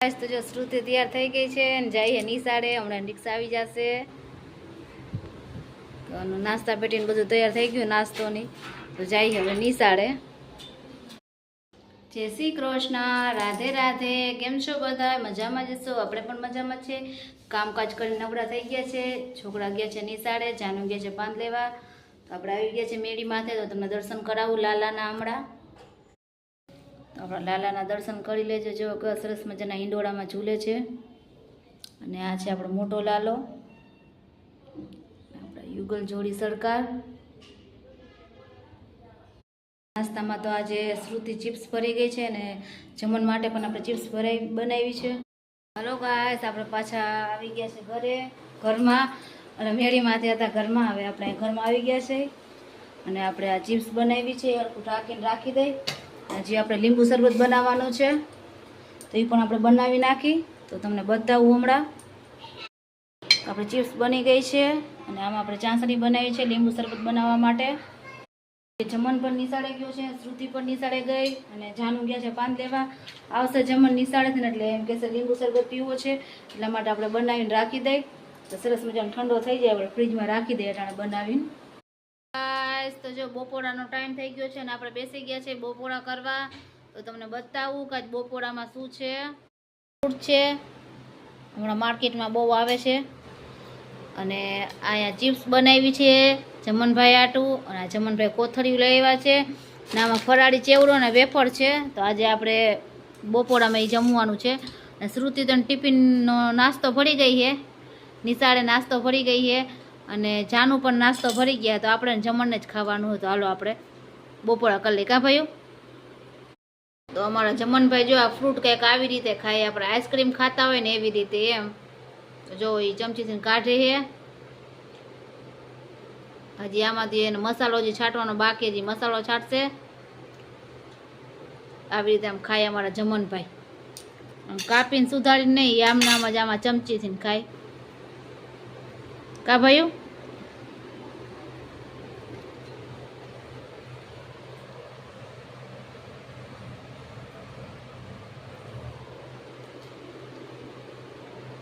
Guys, તો જો શ્રુતિ તૈયાર થઈ ગઈ છે અને જઈએ નિશાળે. હમણાં રિક્ષા આવી જશે. તો નાસ્તા પેટીને બધું તૈયાર થઈ ગયું, નાસ્તોની. તો જઈએ હવે નિશાળે. જય શ્રી કૃષ્ણ. રાધે રાધે. કેમ છો બધા? મજામાં જશો આપણે પણ મજામાં છે. કામકાજ કરીને નવરા થઈ ગયા છે. છોકરા ગયા છે નિશાળે, જાનુ ગયા છે પાન લેવા તો આપણે આવી ગયા છે મેળી માથે, તો તમને દર્શન કરાવું લાલાના હમણાં. આપણા લાલાના દર્શન કરી લેજો જો સરસ મજાના હિંડોળામાં ઝૂલે છે. અને આ છે આપણો મોટો લાલો. આપણા યુગલ જોડી સરકાર. નાસ્તામાં તો આજે શ્રુતિ ચિપ્સ ભરી ગઈ છે અને જમણ માટે પણ આપણે ચિપ્સ ભરાઈ બનાવી છે. હલો ગાય આપણે પાછા આવી ગયા છે ઘરે, ઘરમાં. અને મેળીમાંથી હતા ઘરમાં, હવે આપણે ઘરમાં આવી ગયા છે. અને આપણે આ ચિપ્સ બનાવી છે ઢાંકીને રાખી દઈ. હજી આપણે લીંબુ શરબત બનાવવાનું છે. તો એ પણ આપણે બનાવી નાખી. તો તમને બતાવું હમણાં. આપણે ચિપ્સ બની ગઈ છે અને આમાં આપણે ચાસણી બનાવી છે લીંબુ શરબત બનાવવા માટે. જમન પણ નિશાળે ગયો છે, શ્રુતિ પણ નિશાળે ગઈ અને જાનુ ગયા છે પાન લેવા. આવશે જમન છે ને એટલે એમ કહેશે લીંબુ શરબત પીવો છે. એટલા માટે આપણે બનાવીને રાખી દઈ. તો સરસ મજાનો ઠંડો થઈ જાય, આપણે ફ્રીજમાં રાખી દઈએ એટલે બનાવીને તો જો બપોરાનો ટાઈમ થઈ ગયો છે અને આપણે બેસી ગયા છે બપોરા કરવા. તો તમને બતાવું કે બપોરામાં શું છે? ફ્રૂટ છે. હમણાં માર્કેટમાં બહુ આવે છે. અને અહીંયા ચિપ્સ બનાવી છે જમનભાઈ આટું અને આ જમનભાઈ કોથળીયું લઈ આવ્યા છે. અને આમાં ફરાળી ચેવડો અને વેફર છે. તો આજે આપણે બપોરામાં એ જમવાનું છે. અને શ્રુતિ તને ટિફિનનો નાસ્તો ભરી ગઈ છે. નિશાળે નાસ્તો ભરી ગઈ છે. અને જાનું પણ નાસ્તો ભરી ગયા તો આપણે જમણને જ ખાવાનું હતું. હાલો આપણે બપોરા કરી લઈ ભાઈઓ? તો અમારા જમનભાઈ જો આ ફ્રૂટ કંઈક આવી રીતે ખાય, આપણે આઈસ્ક્રીમ ખાતા હોય ને એવી રીતે એમ. જો એ ચમચીથી કાઢે છે હજી આમાંથી એને મસાલો જે છાંટવાનો બાકી હજી મસાલો છાંટશે. આવી રીતે આમ ખાય અમારા જમનભાઈ. કાપીને સુધારીને નહીં આમ નામ જ આમાં ચમચીથી ખાય. કા ભાઈઓ?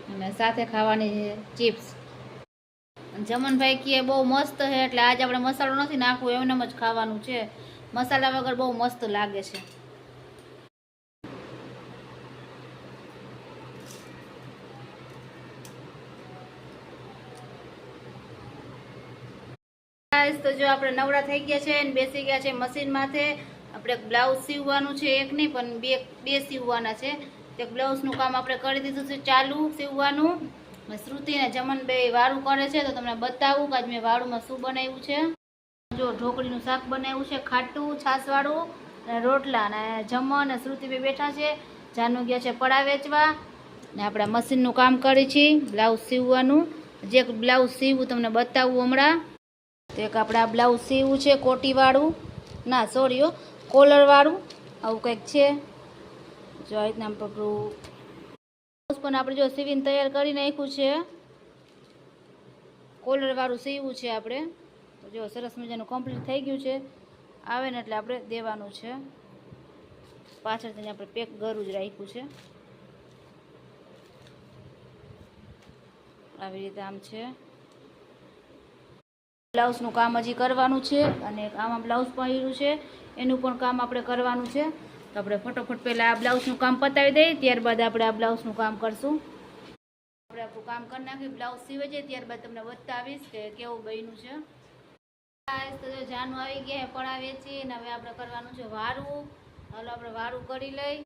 અને સાથે ખાવાની ચિપ્સ. જમનભાઈ કહે બહુ મસ્ત છે, એટલે આજે આપણે મસાલો નથી નાખવું એમનેમ જ ખાવાનું છે. મસાલા વગર બહુ મસ્ત લાગે છે. Guys, તો જો આપણે નવરા થઈ ગયા છે અને બેસી ગયા છે મશીન માથે આપણે બ્લાઉઝ સીવવાનું છે એક નહીં પણ બે બે સીવવાના છે. તે બ્લાઉઝનું કામ આપણે કરી દીધું છે ચાલુ સીવવાનું. શ્રુતિ અને જમન બે વાળું કરે છે તો તમને બતાવું કે આજ મેં વાળુમાં શું બનાવ્યું છે. જો ઢોકળીનું શાક બનાવ્યું છે ખાટું છાશવાળું અને રોટલા. અને જમન અને શ્રુતિ બે બેઠા છે જાનુ ગયા છે પડા વેચવા. ને આપણે મશીનનું કામ કરી છીએ બ્લાઉઝ સીવવાનું. જે બ્લાઉઝ સીવું તમને બતાવું હમણાં. તો એક આપણે આ બ્લાઉઝ સીવું છે, કોટીવાળું. ના સોરી કોલરવાળું આવું કંઈક છે. જો આ રીતના આપણું બ્લાઉઝ પણ આપણે જો સીવીને તૈયાર કરી નાખ્યું છે. કોલરવાળું સીવું છે આપણે. જો સરસ મજાનું કમ્પ્લીટ થઈ ગયું છે. આવે ને એટલે આપણે દેવાનું છે. પાછળ તેને આપણે પેક ગરું જ રાખ્યું છે. આવી રીતે આમ છે. બ્લાઉઝનું કામ હજી કરવાનું છે અને આમાં બ્લાઉઝ પહેર્યું છે. એનું પણ કામ આપણે કરવાનું છે. તો આપણે ફટોફટ પહેલાં આ બ્લાઉઝનું કામ પતાવી દઈએ, ત્યારબાદ આપણે આ બ્લાઉઝનું કામ કરશું. આપણે આપણું કામ કરી નાખી બ્લાઉઝ સીવે છે ત્યારબાદ તમને બતાવીશ કે કેવું બન્યું છે. જાનું આવી ગયા પડા વેચી અને હવે આપણે કરવાનું છે વારું. હાલો, આપણે વારું કરી લઈ.